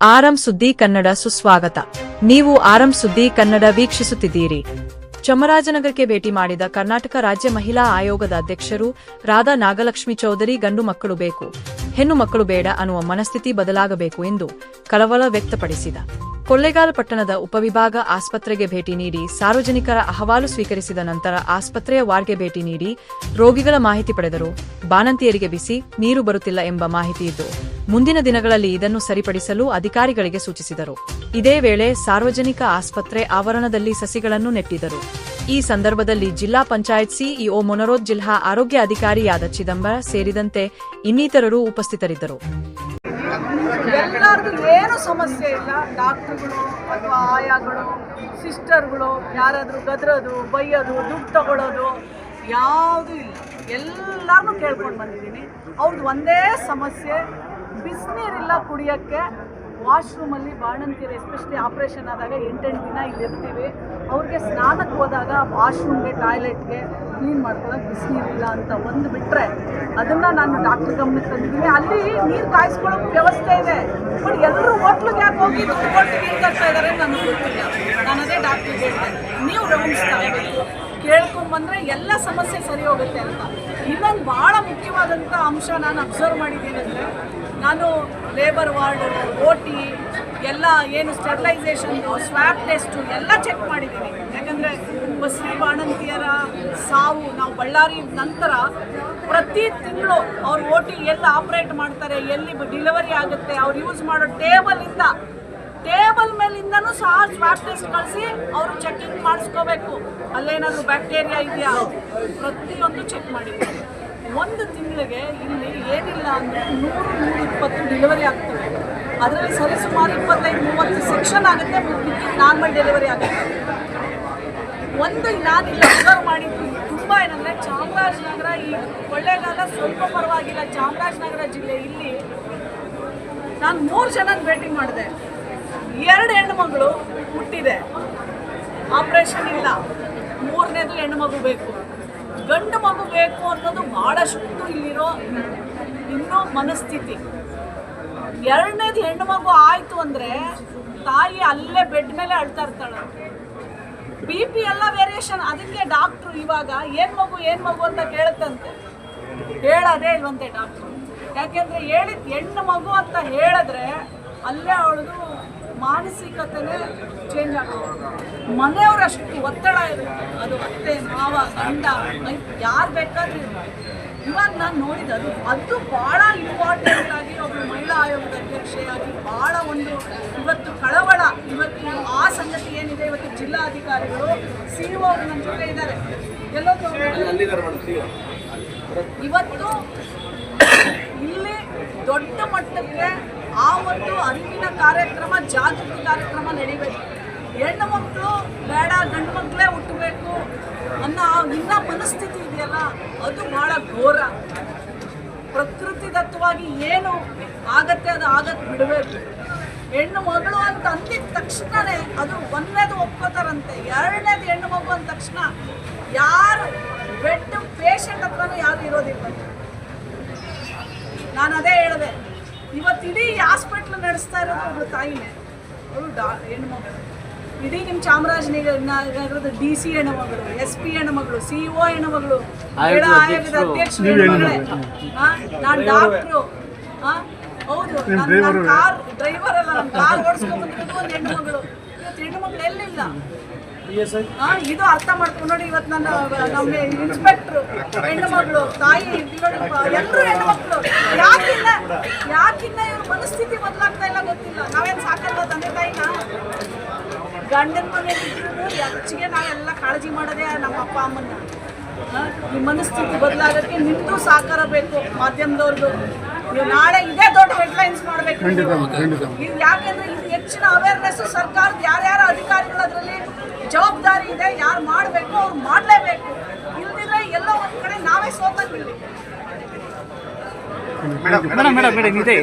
ಆರಂ ಸುದ್ದಿ ಕನ್ನಡ ಸುಸ್ವಾಗತ. ನೀವು ಆರಂ ಸುದ್ದಿ ಕನ್ನಡ ವೀಕ್ಷಿಸುತ್ತಿದ್ದೀರಿ. ಚಾಮರಾಜನಗರಕ್ಕೆ ಭೇಟಿ ಮಾಡಿದ ಕರ್ನಾಟಕ ರಾಜ್ಯ ಮಹಿಳಾ ಆಯೋಗದ ಅಧ್ಯಕ್ಷರು ರಾಧಾ ನಾಗಲಕ್ಷ್ಮಿ ಚೌಧರಿ ಗಂಡು ಮಕ್ಕಳು ಬೇಕು. ಹೆಣ್ಣು ಮಕ್ಕಳು ಬೇಡ ಅನ್ನುವ ಮನಸ್ಥಿತಿ ಬದಲಾಗಬೇಕು ಎಂದು ಕಳವಳ ವ್ಯಕ್ತಪಡಿಸಿದ. ಕೊಳ್ಳೇಗಾಲ ಪಟ್ಟಣದ ಉಪವಿಭಾಗ ಆಸ್ಪತ್ರೆಗೆ ಭೇಟಿ ನೀಡಿ ಸಾರ್ವಜನಿಕರ ಅಹವಾಲು ಸ್ವೀಕರಿಸಿದ ನಂತರ ಆಸ್ಪತ್ರೆಯ ವಾರ್ಡ್ಗೆ ಭೇಟಿ ನೀಡಿ ರೋಗಿಗಳ ಮಾಹಿತಿ ಪಡೆದರು. ಬಾಣಂತಿಯರಿಗೆ ಬಿಸಿ, ನೀರು ಬರುತ್ತಿಲ್ಲ ಎಂಬ ಮಾಹಿತಿ ಇದ್ದು ಮುಂದಿನ ದಿನಗಳಲ್ಲಿ ಇದನ್ನು ಸರಿಪಡಿಸಲು ಅಧಿಕಾರಿಗಳಿಗೆ ಸೂಚಿಸಿದರು. ಇದೇ ವೇಳೆ ಸಾರ್ವಜನಿಕ ಆಸ್ಪತ್ರೆ ಆವರಣದಲ್ಲಿ ಸಸಿಗಳನ್ನು ನೆಟ್ಟಿದರು ಈ ಸಂದರ್ಭದಲ್ಲಿ ಜಿಲ್ಲಾ ಪಂಚಾಯತ್ ಸಿಇಒ ಮೊನರೋದ್ ಜಿಲ್ಲಾ ಆರೋಗ್ಯ ಅಧಿಕಾರಿಯಾದ ಚಿದಂಬರ ಸೇರಿದಂತೆ ಇನ್ನಿತರರು ಉಪಸ್ಥಿತರಿದ್ದರು. ಎಲ್ಲರದ್ದು ಏನು ಸಮಸ್ಯೆ ಇಲ್ಲ. ಡಾಕ್ಟ್ರುಗಳು ಅಥವಾ ಆಯಾಗಳು, ಸಿಸ್ಟರ್ಗಳು, ಯಾರಾದರೂ ಗದ್ರೋದು, ಬೈಯೋದು, ದುಡ್ಡು ತಗೊಳ್ಳೋದು ಯಾವುದೂ ಇಲ್ಲ. ಎಲ್ಲರನ್ನೂ ಕೇಳ್ಕೊಂಡು ಬಂದಿದ್ದೀನಿ. ಅವ್ರದ್ದು ಒಂದೇ ಸಮಸ್ಯೆ ಬಿಸಿನೀರಿಲ್ಲ ಕುಡಿಯೋಕ್ಕೆ ವಾಶ್ರೂಮಲ್ಲಿ ಬಾಣಂತಿಯರು ಎಸ್ಪೆಷಲಿ ಆಪ್ರೇಷನ್ ಆದಾಗ ಎಂಟೆಂಟು ದಿನ ಇಲ್ಲಿ ಇರ್ತೀವಿ ಅವ್ರಿಗೆ ಸ್ನಾನಕ್ಕೆ ಹೋದಾಗ ವಾಶ್ರೂಮ್ಗೆ, ಟಾಯ್ಲೆಟ್ಗೆ ಕ್ಲೀನ್ ಮಾಡ್ಕೊಳ್ಳೋಕೆ ಬಿಸಿನೀರಿಲ್ಲ ಅಂತ ಒಂದು ಬಿಟ್ಟರೆ ಅದನ್ನು ನಾನು ಡಾಕ್ಟರ್ ಗಮನಕ್ಕೆ ತಂದಿದ್ದೀನಿ. ಅಲ್ಲಿ ನೀರು ಕಾಯಿಸ್ಕೊಳ್ಳೋಕೆ ವ್ಯವಸ್ಥೆ ಇದೆ. ಬಟ್ ಎಲ್ಲರೂ ಹೋಟ್ಲಿಗೆ ಯಾಕೆ ಹೋಗಿ ದುಡ್ಡು ನೀರು ಇದ್ದಾರೆ ನನಗೆ ಗೊತ್ತಿಲ್ಲ. ನಾನು ಅದೇ ಡಾಕ್ಟ್ರಿಗೆ ಹೇಳ್ತೇನೆ ನೀವು ಗಮನಿಸ್ತಾ ಇರಬೇಕು ಕೇಳ್ಕೊಂಬಂದ್ರೆ ಎಲ್ಲ ಸಮಸ್ಯೆ ಸರಿ ಹೋಗುತ್ತೆ ಅಂತ. ಇನ್ನೊಂದು ಭಾಳ ಮುಖ್ಯವಾದಂಥ ಅಂಶ ನಾನು ಅಬ್ಸರ್ವ್ ಮಾಡಿದ್ದೀನಿ ಅಂದರೆ, ನಾನು ಲೇಬರ್ ವಾರ್ಡು ಓ ಟಿ ಎಲ್ಲ ಏನು ಸ್ಟೆರಿಲೈಸೇಷನ್ನು ಸ್ವ್ಯಾಬ್ ಟೆಸ್ಟು ಎಲ್ಲ ಚೆಕ್ ಮಾಡಿದ್ದೀನಿ. ಯಾಕಂದರೆ ಬಸ್ರಿ ಬಾಣಂತಿಯರ ಸಾವು ನಾವು ಬಳ್ಳಾರಿ ನಂತರ ಪ್ರತಿ ತಿಂಗಳು ಅವ್ರು ಓ ಟಿ ಎಲ್ಲಿ ಆಪ್ರೇಟ್ ಮಾಡ್ತಾರೆ, ಎಲ್ಲಿ ಡಿಲಿವರಿ ಆಗುತ್ತೆ, ಅವ್ರು ಯೂಸ್ ಮಾಡೋ ಟೇಬಲಿಂದ ಟೇಬಲ್ ಮೇಲಿಂದನು ಸಹ ಸ್ವಾಬ್ ಟೆಸ್ಟ್ ಕಳಿಸಿ ಅವರು ಚೆಕಿಂಗ್ ಮಾಡಿಸ್ಕೋಬೇಕು. ಅಲ್ಲೇನಾದರೂ ಬ್ಯಾಕ್ಟೀರಿಯಾ ಇದೆಯಾ? ಪ್ರತಿಯೊಂದು ಚೆಕ್ ಮಾಡಿದ್ದೀವಿ ಒಂದು ತಿಂಗಳಿಗೆ ಇಲ್ಲಿ ಏನಿಲ್ಲ ಅಂದರೆ ನೂರು ನೂರು ಇಪ್ಪತ್ತು ಡೆಲಿವರಿ ಆಗ್ತವೆ ಅದರಲ್ಲಿ ಸರಿಸುಮಾರು ಇಪ್ಪತ್ತೈದು, ಮೂವತ್ತು ಸೆಕ್ಷನ್ ಆಗುತ್ತೆ ನಾರ್ಮಲ್ ಡೆಲಿವರಿ ಆಗುತ್ತೆ. ಒಂದು ನಾನು ಇಲ್ಲಿ ಅಬ್ಸರ್ವ್ ಮಾಡಿದ್ದು ತುಂಬ ಏನಂದರೆ ಚಾಮರಾಜನಗರ ಈ ಕೊಳ್ಳೇಗಾಲ ಸ್ವಲ್ಪ ಪರವಾಗಿಲ್ಲ. ಚಾಮರಾಜನಗರ ಜಿಲ್ಲೆ ಇಲ್ಲಿ ನಾನು ಮೂರು ಜನ ಭೇಟಿ ಮಾಡಿದೆ. ಎರಡು ಹೆಣ್ಣು ಮಗಳು ಹುಟ್ಟಿದೆ. ಆಪ್ರೇಷನ್ ಇಲ್ಲ. ಮೂರನೇದು ಹೆಣ್ಣು ಮಗು ಬೇಕು. ಗಂಡು ಮಗು ಬೇಕು ಅನ್ನೋದು ಭಾಳಷ್ಟು ಇಲ್ಲಿರೋ ಇನ್ನೂ ಮನಸ್ಥಿತಿ. ಎರಡನೇದು ಹೆಣ್ಣು ಮಗು ಆಯಿತು ಅಂದರೆ ತಾಯಿ ಅಲ್ಲೇ ಬೆಡ್ ಮೇಲೆ ಅಳ್ತಾ ಇರ್ತಾಳೆ. ಬಿ ಪಿ ಎಲ್ಲ ವೇರಿಯೇಷನ್ ಅದಕ್ಕೆ ಡಾಕ್ಟ್ರು ಇವಾಗ ಏನು ಮಗು ಏನು ಮಗು ಅಂತ ಕೇಳುತ್ತಂತೆ. ಹೇಳೋದೇ ಇಲ್ವಂತೆ ಡಾಕ್ಟ್ರು ಯಾಕೆಂದರೆ ಹೇಳಿದ ಹೆಣ್ಣು ಮಗು ಅಂತ ಹೇಳಿದ್ರೆ ಅಲ್ಲೇ ಅವಳದು ಮಾನಸಿಕತೆನೇ ಚೇಂಜ್ ಆಗೋದು ಮನೆಯವರಷ್ಟು ಒತ್ತಡ ಇರುತ್ತೆ. ಅದು ಅತ್ತೆ ಮಾವ ಗಂಡ ಯಾರು ಬೇಕಾದ್ರೂ. ಇವಾಗ ನಾನು ನೋಡಿದ ಅದು ಭಾಳ ಇಂಪಾರ್ಟೆಂಟ್ ಆಗಿ ಒಬ್ಬರು ಮಹಿಳಾ ಆಯೋಗದ ಅಧ್ಯಕ್ಷೆಯಾಗಿ ಭಾಳ ಒಂದು ಇವತ್ತು ಕಳವಳ ಇವತ್ತು ಆ ಸಂಗತಿ ಏನಿದೆ ಇವತ್ತು ಜಿಲ್ಲಾಧಿಕಾರಿಗಳು ಸಿ ಒ ನನ್ನ ಜೊತೆ ಇದ್ದಾರೆ. ಎಲ್ಲೋದ್ರು ಇವತ್ತು ಇಲ್ಲಿ ದೊಡ್ಡ ಮಟ್ಟಕ್ಕೆ ಆ ಒಂದು ಅರಿವಿನ ಕಾರ್ಯಕ್ರಮ, ಜಾಗೃತಿ ಕಾರ್ಯಕ್ರಮ ನಡಿಬೇಕು. ಹೆಣ್ಣು ಮಕ್ಕಳು ಬೇಡ, ಗಂಡು ಮಕ್ಕಳೇ ಹುಟ್ಟಬೇಕು ಅನ್ನೋ ಆ ಇನ್ನ ಮನಸ್ಥಿತಿ ಇದೆಯಲ್ಲ, ಅದು ಬಹಳ ಘೋರ. ಪ್ರಕೃತಿದತ್ತವಾಗಿ ಏನು ಆಗತ್ತೆ ಅದು ಆಗತ್ತೆ ಬಿಡಬೇಕು. ಹೆಣ್ಣು ಮಗಳು ಅಂತ ಅಂದಿದ ತಕ್ಷಣವೇ ಅದು ಒಂದನೇದು ಒಪ್ಕೋತಾರಂತೆ. ಎರಡನೇದು ಹೆಣ್ಣು ಮಗು ಅಂದ ತಕ್ಷಣ ಯಾರು ಬೆಡ್ ಪೇಷಂಟ್ ಹತ್ರನೂ ಯಾರು ಇರೋದಿಲ್ಲ. ನಾನು ಅದೇ ಹೇಳಿದೆ ಇವತ್ತು ಇಡೀ ಹಾಸ್ಪಿಟ್ಲ್ ನಡೆಸ್ತಾ ಇರೋದು ಒಬ್ಳು ತಾಯಿನೇ. ಅವಳು ಡಾ ಹೆಣ್ಮಗಳು ಇಡೀ ನಿಮ್ಮ ಚಾಮರಾಜನಗರ ನಗರದ ಡಿ ಸಿ ಹೆಣ್ಮಗಳು ಎಸ್ ಪಿ ಹೆಣ್ಮಗಳು ಸಿ ಒ ಹೆಣ್ಮಗಳು ಮಗಳು. ಆಯೋಗದ ಅಧ್ಯಕ್ಷ ಹೆಣ್ಮಗಳೇ ನಾನು ಡಾಕ್ಟ್ರು ಹೌದು. ನನ್ನ ಕಾರ್ ಡ್ರೈವರ್ ಅಲ್ಲ ನನ್ನ ಕಾರ್ ಓಡಿಸ್ಕೊಂಡು ಬಂದಿರೋದು ಒಂದು ಹೆಣ್ಮಗಳು ಇವತ್ತು ಮಕ್ಳು ಎಲ್ಲಿಲ್ಲ? ಆ, ಇದು ಅರ್ಥ ಮಾಡ್ಕೊಂಡು ನೋಡಿ ಇವತ್ತು ನನ್ನ ನಮ್ಮ ಇನ್ಸ್ಪೆಕ್ಟ್ರು ಹೆಣ್ಣು ಮಗಳು ತಾಯಿ ಎಲ್ಲರೂ ಹೆಣ್ಣು ಮಕ್ಕಳು ಯಾಕಿಲ್ಲ ಯಾಕಿನ್ನ ಇವ್ರ ಮನಸ್ಥಿತಿ ಬದಲಾಗ್ತಾ ಇಲ್ಲ ಗೊತ್ತಿಲ್ಲ. ನಾವೇನು ಸಾಕಲ್ವ ತಂದೆ ತಾಯಿನ? ಗಂಡನ ಮನೆಯಲ್ಲಿ ಹೆಚ್ಚಿಗೆ ನಾವೆಲ್ಲ ಕಾಳಜಿ ಮಾಡೋದೇ ನಮ್ಮ ಅಪ್ಪ ಅಮ್ಮನ್ನ ಈ ಮನಸ್ಥಿತಿ ಬದಲಾಗಕ್ಕೆ ನಿಮ್ಮದು ಸಹಕಾರ ಬೇಕು ಮಾಧ್ಯಮದವ್ರದ್ದು ನೀವು ನಾಳೆ ಇದೇ ದೊಡ್ಡ ಹೆಡ್ಲೈನ್ಸ್ ಮಾಡಬೇಕು ಇದು ಯಾಕೆಂದ್ರೆ ಇದು ಹೆಚ್ಚಿನ ಅವೇರ್ನೆಸ್ ಸರ್ಕಾರದ ಯಾರ್ಯಾರ ಅಧಿಕಾರಿಗಳು ಅದರಲ್ಲಿ ಜವಾಬ್ದಾರಿ ಇದೆ ಯಾರು ಮಾಡಬೇಕು ಅವ್ರು ಮಾಡಲೇಬೇಕು. ಇಲ್ದಿದ್ರೆ ಎಲ್ಲ ಒಂದ್ ಕಡೆ ನಾವೇ ಸೋತಂಗಿಲ್ಲ ಮೇಡಮ್ ಮೇಡಮ್ ಮೇಡಮ್ ಇದೆ.